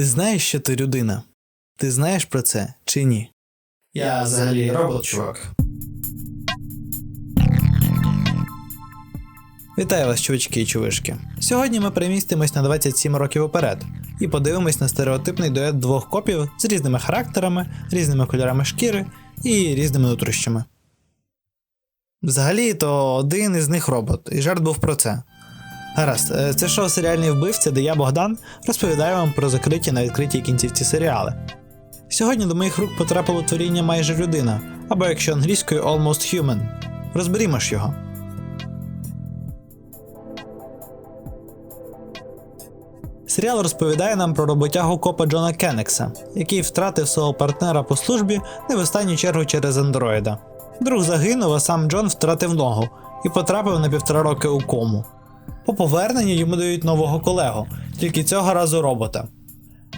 Ти знаєш, що ти людина? Ти знаєш про це чи ні? Я взагалі робот, чувак. Вітаю вас, чувачки і чувишки. Сьогодні ми перемістимось на 27 років уперед і подивимось на стереотипний дует двох копів з різними характерами, різними кольорами шкіри і різними нутрощами. Взагалі, то один із них робот, і жарт був про це. Гаразд, е, це шоу серіальний вбивця, де я, Богдан, розповідаю вам про закриті на відкритій кінцівці серіали. Сьогодні до моїх рук потрапило творіння майже людина, або якщо англійською Almost Human. Розберімо ж його. Серіал розповідає нам про роботягу копа Джона Кеннекса, який втратив свого партнера по службі не в останню чергу через андроїда. Друг загинув, а сам Джон втратив ногу і потрапив на півтора роки у кому. По поверненню йому дають нового колегу, тільки цього разу робота.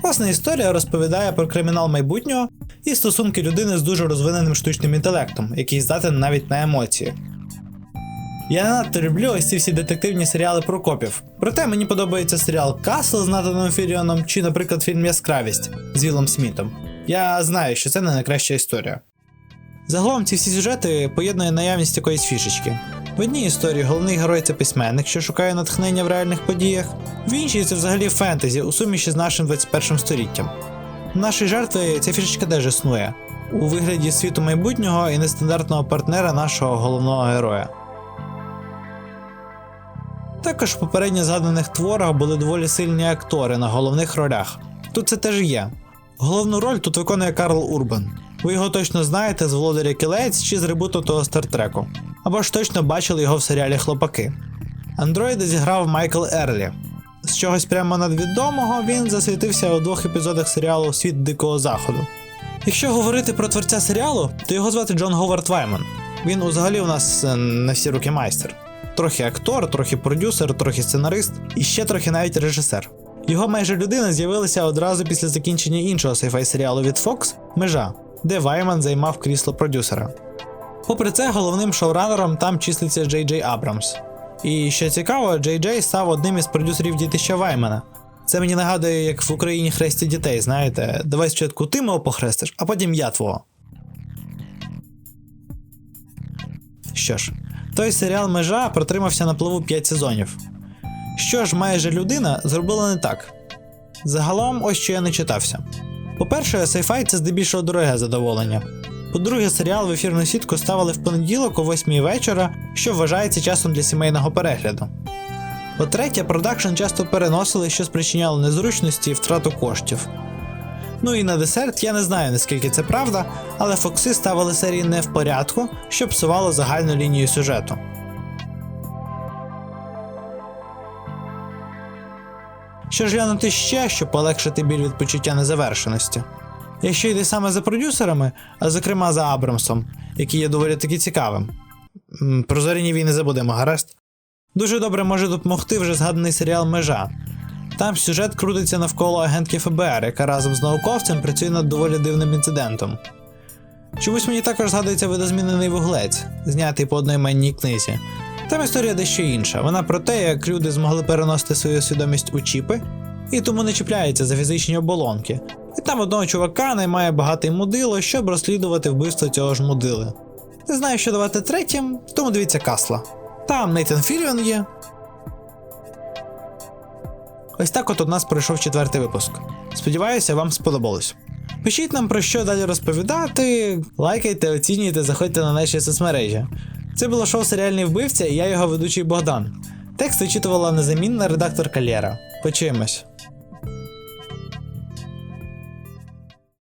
Власна історія розповідає про кримінал майбутнього і стосунки людини з дуже розвиненим штучним інтелектом, який здатен навіть на емоції. Я не надто люблю ось ці всі детективні серіали про копів. Проте мені подобається серіал Касл з Натаном Фіріоном чи, наприклад, фільм Яскравість з Вілом Смітом. Я знаю, що це не найкраща історія. Загалом ці всі сюжети поєднує наявність якоїсь фішечки. В одній історії головний герой це письменник, що шукає натхнення в реальних подіях, в іншій це взагалі фентезі у суміші з нашим 21 століттям. Нашій жертві ця фішечка теж існує у вигляді світу майбутнього і нестандартного партнера нашого головного героя. Також в попередньо згаданих творах були доволі сильні актори на головних ролях. Тут це теж є. Головну роль тут виконує Карл Урбан. Ви його точно знаєте з Володаря Кілець чи з ребуту того стартреку. Або ж точно бачили його в серіалі Хлопаки. Андроїда зіграв Майкл Ерлі. З чогось прямо надвідомого він засвітився у двох епізодах серіалу Світ Дикого Заходу. Якщо говорити про творця серіалу, то його звати Джон Говард Вайман. Він взагалі у нас е, на всі руки майстер. Трохи актор, трохи продюсер, трохи сценарист і ще трохи навіть режисер. Його майже людина з'явилася одразу після закінчення іншого sci-fi серіалу від Fox Межа, де Вайман займав крісло продюсера. Попри це, головним шоуранером там числиться Джей Джей Абрамс. І що цікаво, Джей Джей став одним із продюсерів дітища Ваймана. Це мені нагадує, як в Україні хрестять дітей, знаєте, давай спочатку ти мого похрестиш, а потім я твого. Що ж, той серіал Межа протримався на плаву 5 сезонів. Що ж, майже людина зробила не так. Загалом, ось що я не читався. По-перше, sci-fi це здебільшого дороге задоволення. По-друге, серіал в ефірну сітку ставили в понеділок о 8 вечора, що вважається часом для сімейного перегляду. По-третє, продакшн часто переносили, що спричиняло незручності і втрату коштів. Ну і на десерт я не знаю наскільки це правда, але Фокси ставили серії не в порядку, що псувало загальну лінію сюжету. Що ж глянути ще, щоб полегшити біль від почуття незавершеності? Якщо йде саме за продюсерами, а зокрема за Абрамсом, який є доволі таки цікавим. Про зоряні війни забудемо, гаразд. Дуже добре може допомогти вже згаданий серіал Межа. Там сюжет крутиться навколо агентки ФБР, яка разом з науковцем працює над доволі дивним інцидентом. Чомусь мені також згадується видозмінений вуглець, знятий по одноіменній книзі. Там історія дещо інша. Вона про те, як люди змогли переносити свою свідомість у чіпи, і тому не чіпляються за фізичні оболонки. І там одного чувака наймає багатий мудило, щоб розслідувати вбивство цього ж мудили. Не знаю, що давати третім, тому дивіться касла. Там Нейтан Філіон є. Ось так от у нас пройшов четвертий випуск. Сподіваюся, вам сподобалось. Пишіть нам про що далі розповідати, лайкайте, оцінюйте, заходьте на наші соцмережі. Це було шоу Серіальний вбивця і я його ведучий Богдан. Текст вичитувала незамінна редакторка Лєра. Почуємось.